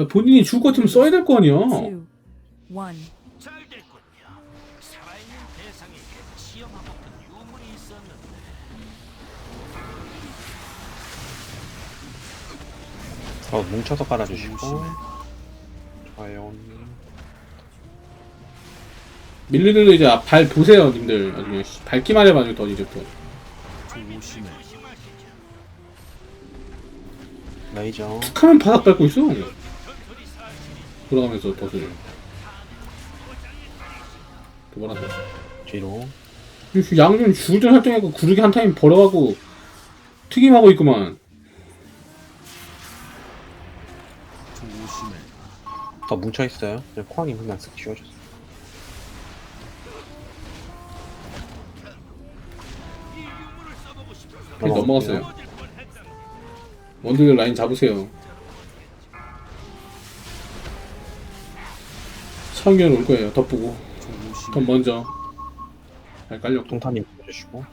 아, 본인이 죽을 것 같으면 써야 될 거 아니야. two, one. 잘 됐군요. 살아있는 대상에게 시험하고픈 유물이 있었는데 어, 뭉쳐서 깔아주시고. 좋아요. 밀리들도 이제 발 보세요, 님들. 나중에 씨, 밟기만 해봐요, 더 이제부터. 레이저. 툭하면 바닥 밟고 있어. 돌아가면서 덫을. 도발하서. 뒤로. 양준 죽을 전 활동하고 구르기 한 타임 벌어가고 튀김하고 있구만. 더 뭉쳐있어요. 그냥 코앙님 그냥 쓱 지워줬어. 그냥 넘어갔어요. 원딜 라인 잡으세요. 성현 올 거예요. 덧보고. 더 먼저. 잘 깔렸고. 동타님 보여주시고.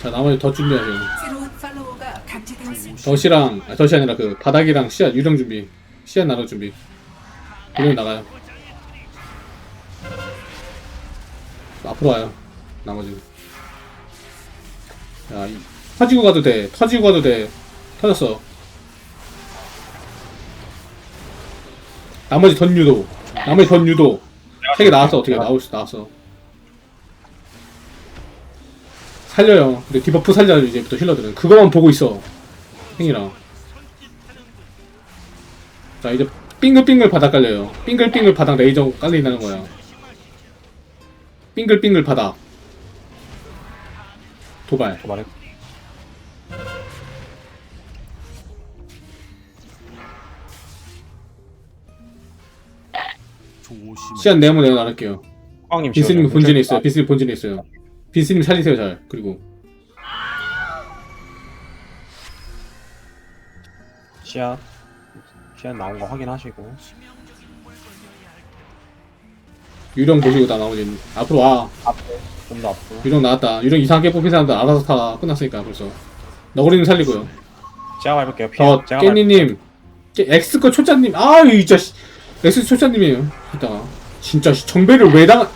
자, 나머지 더 준비하세요. 새로운 팔로워가 감지되었습니다. 덫이랑, 아, 덫이 아니라 그 바닥이랑 씨앗 유령 준비. 씨앗 나눠 준비. 유령 나가요. 앞으로 와요. 나머지는. 야, 이, 터지고 가도 돼. 터지고 가도 돼. 터졌어. 나머지 던유도. 나머지 던유도. 세 개 나왔어. 어떻게 나올 수 나왔어. 살려요. 근데 디버프 살려요. 이제부터 힐러들은. 그거만 보고 있어. 행이랑. 자, 이제 빙글빙글 바닥 깔려요. 빙글빙글 바닥 레이저 깔린다는 거야. 빙글빙글 바닥. 도발. 도발해. 시간 내면 내가 나눌게요. 코앙님 빈스님 지워줘요. 본진에 있어요. 빈스님 본진에 있어요. 빈스님 살리세요, 잘. 그리고. 씨앗. 씨앗 나온 거 확인하시고. 유령 보시고 다 나머지 앞으로 와. 앞으로. 좀 더 앞으로. 유령 나왔다. 유령 이상하게 뽑힌 사람들 알아서 타. 끝났으니까 벌써. 너구리는 살리고요. 제가 밟을게요. 피해. 제가. 깨니님, 깨- 엑스거 초짜님, 아, 이 씨. 엑스 초짜님이에요. 이따가 진짜 씨, 정배를 왜 당한?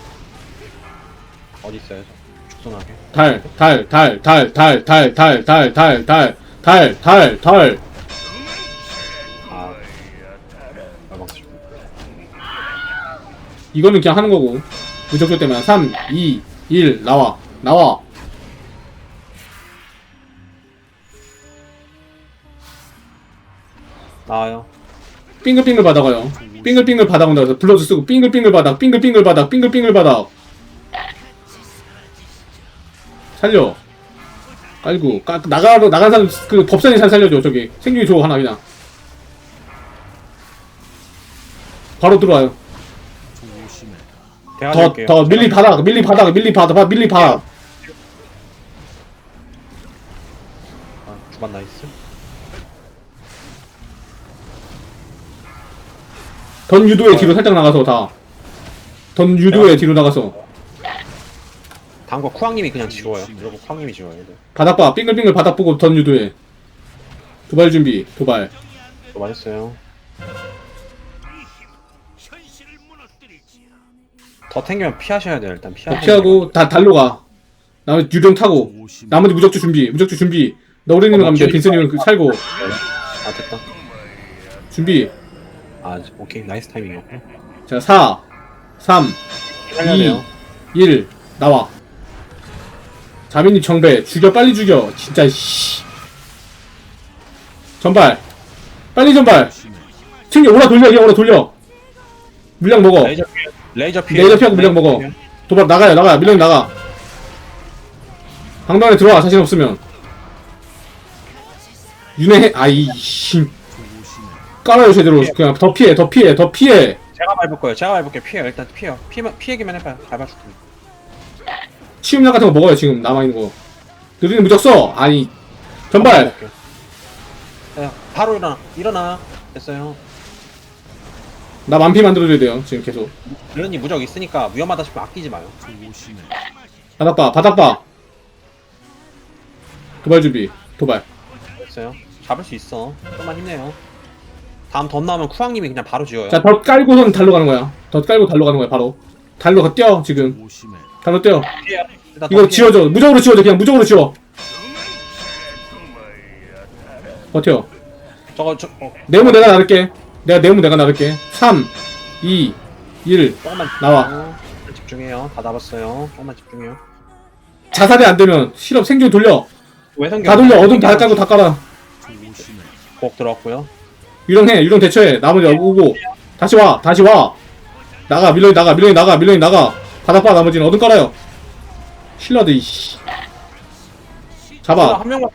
어디 있어요? 저? 죽순하게. 달, 달, 달, 달, 달, 달, 달, 달, 달, 달, 달, 달, 달. 아. 말방수. 이거는 그냥 하는 거고. 무적조 때문에 3, 2, 1 나와, 나와. 나와요. 빙글빙글 바닥아요. 빙글빙글 바닥 온다 그래서 블러드 쓰고 빙글빙글 바닥, 빙글빙글 바닥, 빙글빙글 바닥. 살려. 깔고 까, 나가로 나간 사람 그 법산이 잘 살려줘 저기 생존이 줘 하나 그냥. 바로 들어와요. 더. 더 밀리 바닥, 밀리 바닥, 밀리 바닥, 바- 밀리 바닥. 아, 주반 나이스. 던 유도의 뒤로 살짝 나가서 다. 던 유도의 뒤로 나가서 다음 거 쿠앙님이 그냥 지워요. 이러고 쿠앙님이 지워요. 바닥 봐, 빙글빙글 바닥 보고 던 유도에. 도발 준비, 도발. 또 맞았어요. 더 탱기면 피하셔야 돼요. 일단 피하. 피하고 다 달로 가. 나머지 유령 타고. 나머지 무적주 준비, 무적주 준비. 너우리님 가면 돼. 빈스님은 그 살고 아 됐다. 준비. 아 오케이 나이스 타이밍이었고. 자, 4, 3, 살려야 2, 돼요. 1 나와. 자민님 정배 죽여 빨리 죽여. 진짜 씨. 전발. 빨리 전발. 챙겨 오라 돌려 그냥 오라 돌려. 물량 먹어. 레이저 피해. 레이저 피해. 레이저 피하고 물량 먹어. 도발 나가요 나가 밀령 나가. 방도 안에 들어와 자신 없으면. 윤회 아이 씨. 깔아요 제대로 그냥 더 피해 더 피해 더 피해. 제가 밟을 거예요. 제가 밟을게요. 피해요. 일단 피해요. 피해 피해기만 해봐요. 밟아줄 테니. 치움약 같은 거 먹어요 지금 남아 있는 거. 느리는 무적 써. 아니 전발. 자, 바로 일어나. 일어나. 됐어요. 나 만피 만들어줘야 돼요 지금 계속. 르니 무적 있으니까 위험하다 싶으면 아끼지 마요. 바닥 봐 바닥 봐. 도발 준비 도발. 됐어요. 잡을 수 있어. 좀만 힘내요. 다음 덧 나오면 쿠왕님이 그냥 바로 지어요. 자, 덧 깔고선 달로 가는 거야. 덧 깔고 달로 가는 거야, 바로. 달로 가 뛰어, 지금. 달로 뛰어. 일단 이거 덧 피해요. 지워줘. 무적으로 지워줘. 그냥 무적으로 지워. 버텨. 저거 저 어, 네모 내가 나를게. 내가 네모 내가 나를게. 3, 2, 1. 조금만 나와. 집중해요. 집중해요. 다 잡았어요. 조금만 집중해요. 자살이 안 되면 실업 생존 돌려. 외성경 다 돌려. 어둠 다 깔고 다 깔아. 복 들어왔고요. 유령해. 유령 대처해. 나머지 오고. 다시 와. 다시 와. 나가. 밀런이 나가. 밀런이 나가. 밀런이 나가. 바닥 봐. 나머지는 어둠 깔아요. 힐러드 이씨. 잡아. 한 명만.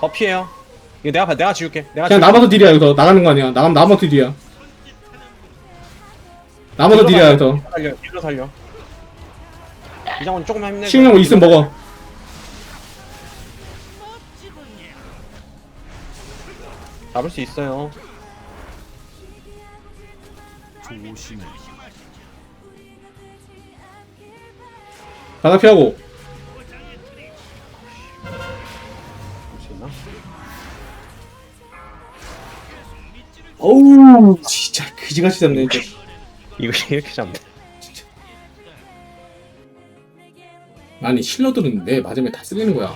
더 피해요. 이거 내가 봐- 내가 지울게. 내가 그냥. 남아서 딜이야 여기서 나가는 거 아니야 나가면 남아서 딜이야 남아서 딜이야 여기서 살려. 살려. 이장원 조금만 힘내. 식량 뭐 있으면 먹어 잡을 수 있어요. 조심해. 바닥 피하고 잡을 수 있나? 어우 진짜 그지같이 잡네 이제 이거 이렇게 잡네. 아니 힐러들은 내 맞으면 다 쓸리는 거야